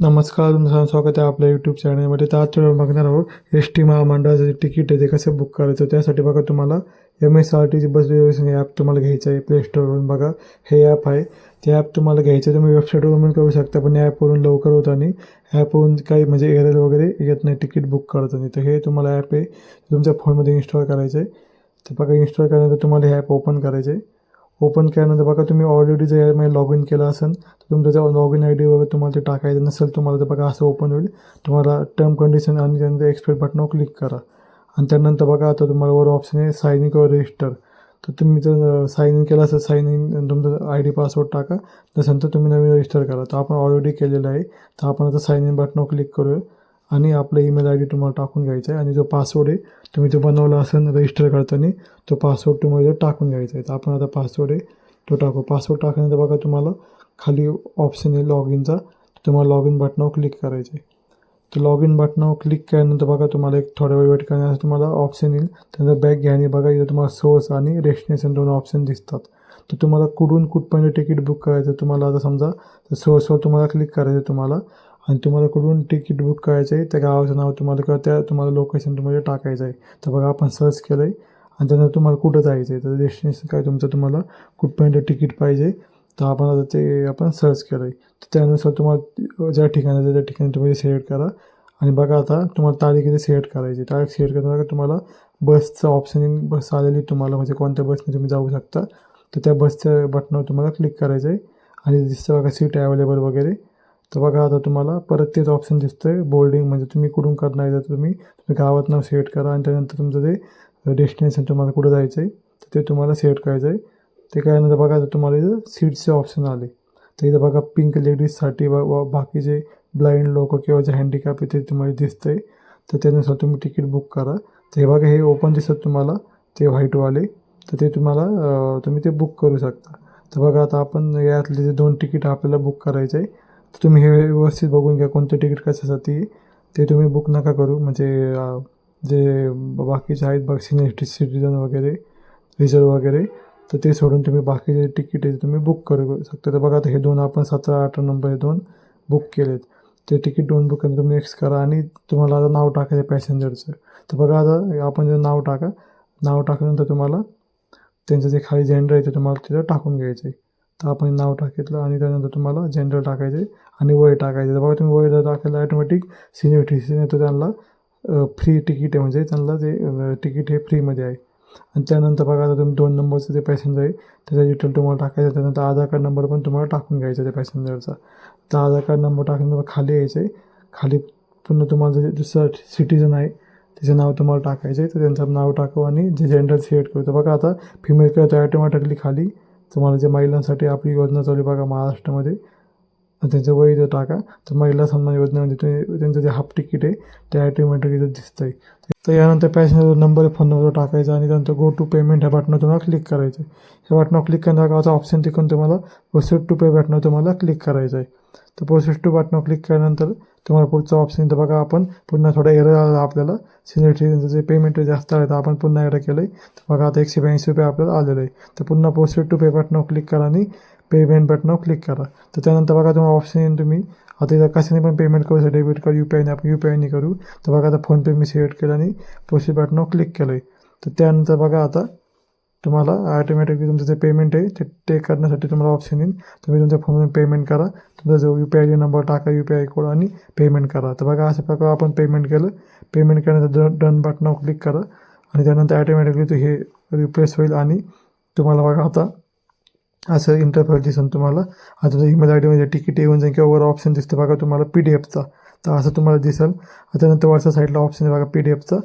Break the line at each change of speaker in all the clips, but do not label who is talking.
नमस्कार तुमचं स्वागत आहे आपल्या यूट्यूब चॅनलमध्ये तर आज बघणार आहोत एस टी महामंडळाचं जे तिकीट आहे ते कसं बुक करायचं. त्यासाठी बघा तुम्हाला एम एस आर टीची बस रिझर्वेशन ॲप तुम्हाला घ्यायचं आहे. प्ले स्टोरवरून बघा. हे ॲप आहे. ते ॲप तुम्हाला घ्यायचं आहे. तुम्ही वेबसाईटवरून पण करू शकता पण ॲपवरून लवकर होतं आणि ॲपवरून काही म्हणजे एरर वगैरे येत नाही. तिकीट बुक करताना तर हे तुम्हाला ॲप आहे. तुमच्या फोनमध्ये इन्स्टॉल करायचं आहे. तर बघा इन्स्टॉल केल्यानंतर तुम्हाला हे ॲप ओपन करायचं आहे. ओपन केल्यानंतर बघा तुम्ही ऑलरेडी जर यामध्ये लॉग इन केलं असेल तर तुमचं जर लॉग इन आय डी वगैरे तुम्हाला ते टाकायचं नसेल तुम्हाला तर बघा असं ओपन होईल. तुम्हाला टर्म कंडिशन आणि त्यानंतर एक्सपेक्ट बटनावर क्लिक करा. आणि त्यानंतर बघा आता तुम्हाला वर ऑप्शन आहे साईन इन किंवा रजिस्टर तर तुम्ही जर साईन इन केलं असेल साईन इन तुमचं आय डी पासवर्ड टाका. नसेल तर तुम्ही नवीन रजिस्टर करा. तर आपण ऑलरेडी केलेलं आहे. तर आपण आता साईन इन बटनावर क्लिक करूया. आणि आपला ईमेल आय डी तुम्हाला टाकून घ्यायचा आहे. आणि जो पासवर्ड आहे तुम्ही जो बनवला असेल रजिस्टर करताना तो पासवर्ड तुम्हाला टाकून घ्यायचा आहे. तर आपण आता पासवर्ड आहे तो टाकू. पासवर्ड टाकल्यानंतर बघा तुम्हाला खाली ऑप्शन आहे लॉग इनचा तुम्हाला लॉग इन बटनावर क्लिक करायचं आहे. तर लॉग इन बटनावर क्लिक केल्यानंतर बघा तुम्हाला एक थोडा वेळ वेट करण्यासाठी तुम्हाला ऑप्शन येईल. त्यानंतर बॅग घ्या आणि बघा इथं तुम्हाला सोर्स आणि डेस्टिनेशन दोन ऑप्शन दिसतात. तर तुम्हाला कुठून कुठपर्यंत तिकीट बुक करायचं तुम्हाला आता समजा. तर सोर्सवर तुम्हाला क्लिक करायचं आहे तुम्हाला. आणि तुम्हाला कुठून तिकीट बुक करायचं आहे त्या गावाचं नाव तुम्हाला किंवा त्या तुम्हाला लोकेशन तुम्हाला टाकायचं आहे तर बघा आपण सर्च केलं आहे आणि त्यानंतर तुम्हाला कुठं जायचं आहे तर डेस्टिनेशन काय तुमचं तुम्हाला कुठपर्यंत तिकीट पाहिजे तर आपण आता ते आपण सर्च केलं आहे तर त्यानुसार तुम्हाला ज्या ठिकाणी त्या ठिकाणी तुम्ही सिलेक्ट करा. आणि बघा आता तुम्हाला तारीख इथे सिलेक्ट करायची तारीख सिलेक्ट करताना तुम्हाला बसचं ऑप्शन बस आलेली तुम्हाला म्हणजे कोणत्या बसने तुम्ही जाऊ शकता तर त्या बसच्या बटनावर तुम्हाला क्लिक करायचं आहे. आणि दिसतं बघा सीट अवेलेबल वगैरे. तर बघा आता तुम्हाला परत तेच ऑप्शन दिसतं आहे बोर्डिंग म्हणजे तुम्ही कुठून करणार आहे तर तुम्ही तुम्ही गावात नाव सिलेक्ट करा आणि त्यानंतर तुमचं ते डेस्टिनेशन तुम्हाला कुठं जायचं आहे तर ते तुम्हाला सिलेक्ट करायचं आहे ते केल्यानंतर बघा आता तुम्हाला इथं सीट्सचे ऑप्शन आले. तर इथं बघा पिंक लेडीजसाठी व बाकीचे ब्लाइंड लोक किंवा जे हँडिकॅप आहे ते तुम्हाला दिसतं आहे तर त्यानुसार तुम्ही तिकीट बुक करा. तर हे बघा हे ओपन दिसत तुम्हाला ते व्हाईटवाले तर ते तुम्हाला तुम्ही ते बुक करू शकता. तर बघा आता आपण यातले जे दोन तिकीट आपल्याला बुक करायचं आहे तर तुम्ही हे व्यवस्थित बघून घ्या कोणतं तिकीट कशासाठी. ते तुम्ही बुक नका करू. म्हणजे जे बाकीचे आहेत बघ सिनियर सिटीजन वगैरे रिझर्व वगैरे तर ते सोडून तुम्ही बाकीचे तिकीट आहे ते तुम्ही बुक करू शकता. तर बघा आता हे दोन आपण सतरा अठरा नंबर हे दोन बुक केलेत. ते तिकीट दोन बुक करून तुम्ही एक्स करा आणि तुम्हाला आता नाव टाकायचं पॅसेंजरचं तर बघा आता आपण जे नाव टाका नाव टाकल्यानंतर तुम्हाला त्यांचं जे खाली जेंडर आहे ते तुम्हाला तिथं टाकून घ्यायचं आहे. तर आपण नाव टाकितलं आणि त्यानंतर तुम्हाला जेंडर टाकायचं आहे आणि वय टाकायचं. तर बघा तुम्ही वय जर टाकलं ऑटोमॅटिक सिनियर आहे तर त्यांना फ्री तिकीट आहे. म्हणजे त्यांना ते तिकीट हे फ्रीमध्ये आहे. आणि त्यानंतर बघा आता तुम्ही दोन नंबरचं जे पॅसेंजर आहे त्याचा डिटेल तुम्हाला टाकायचं त्यानंतर आधार कार्ड नंबर पण तुम्हाला टाकून घ्यायचा त्या पॅसेंजरचा तर आधार कार्ड नंबर टाकल्यानंतर खाली यायचं आहे खाली पुन्हा तुम्हाला जे दुसरा सिटीजन आहे त्याचं नाव तुम्हाला टाकायचं आहे तर त्यांचं नाव टाकू आणि जे जेंडर सिलेक्ट करू. तर बघा आता फिमेल तर ॲटोमॅटिकली खाली तुम्हाला जे महिलांसाठी आपली योजना चालू आहे बघा महाराष्ट्रामध्ये त्यांचं वय इथं टाका. तर महिला सन्मान योजनेमध्ये तुम्ही त्यांचं जे हाफ तिकीट आहे ते ॲटोमॅटिक इथं दिसतं आहे तर यानंतर पॅसेंजर नंबर फोन नंबर टाकायचा आणि त्यानंतर गो टू पेमेंट ह्या बटनावर तुम्हाला क्लिक करायचं आहे. ह्या बटनावर क्लिक करण्याचा ऑप्शन तिकडून तुम्हाला प्रोसेस टू पे बटनावर तुम्हाला क्लिक करायचं आहे. तर प्रोसेस टू बटनावर क्लिक केल्यानंतर तुम्हाला पुढचा ऑप्शन तर बघा आपण. पुन्हा थोडा एरर आला आपल्याला. सिनियर सिटीजनचं जे पेमेंट जास्त आहे तर आपण पुन्हा एकदा केलं आहे तर बघा आता एकशे ब्याऐंशी रुपये आपल्याला आलेलं आहे तर पुन्हा प्रोसेस टू पे बटनावर क्लिक करा आणि पेमेंट बटनावर क्लिक करा. तर त्यानंतर बघा तुम्हाला ऑप्शन येईल तुम्ही. आता इथं कशाने पण पेमेंट करू शकता. डेबिट कार्ड यू पी आयने आपण यू पी आयने करू. तर बघा आता फोनपे मी सिलेक्ट केलं आणि प्रोसेस बटनावर क्लिक केलं आहे तर त्यानंतर बघा आता तुम्हाला ॲटोमॅटिकली तुमचं जे पेमेंट आहे ते ते करण्यासाठी तुम्हाला ऑप्शन येईल. तुम्ही तुमच्या फोनमधून पेमेंट करा. तुमचा जो यू पी आय नंबर टाका यू पी आय कोड आणि पेमेंट करा. तर बघा अशा प्रकारे आपण पेमेंट केलं. पेमेंट केल्यानंतर डन बटनावर क्लिक करा. आणि त्यानंतर ॲटोमॅटिकली ते हे रिप्लेस होईल आणि तुम्हाला बघा आता असं इंटरफेस दिसेल तुम्हाला. आता तुमचा ईमेल आय डीमध्ये तिकीट येऊन जाईल किंवा वर ऑप्शन दिसतं. बघा तुम्हाला पी डी एफचा तर असं तुम्हाला दिसेल. त्यानंतर वरच्या साईडला ऑप्शन आहे बघा पी डी एफचा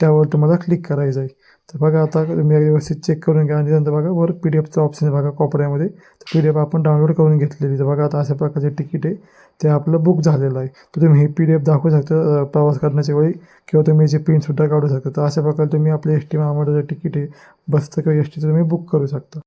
त्यावर तुम्हाला क्लिक करायचं आहे तर बघा आता तुम्ही व्यवस्थित चेक करून घ्या. आणि त्यानंतर बघा वर पी डी एफचं ऑप्शन आहे बघा कोपऱ्यामध्ये तर पी डी एफ आपण डाउनलोड करून घेतलेली तर बघा आता अशा प्रकारचे तिकीट आहे. ते आपलं बुक झालेलं आहे. तर तुम्ही ही पी डी एफ दाखवू शकता प्रवास करण्याच्या वेळी किंवा तुम्ही याची प्रिंटसुद्धा काढू शकता. तर अशा प्रकारे तुम्ही आपले एस टी महामंडळाचं तिकीट आहे. बसचं किंवा एस टीचं तुम्ही बुक करू शकता.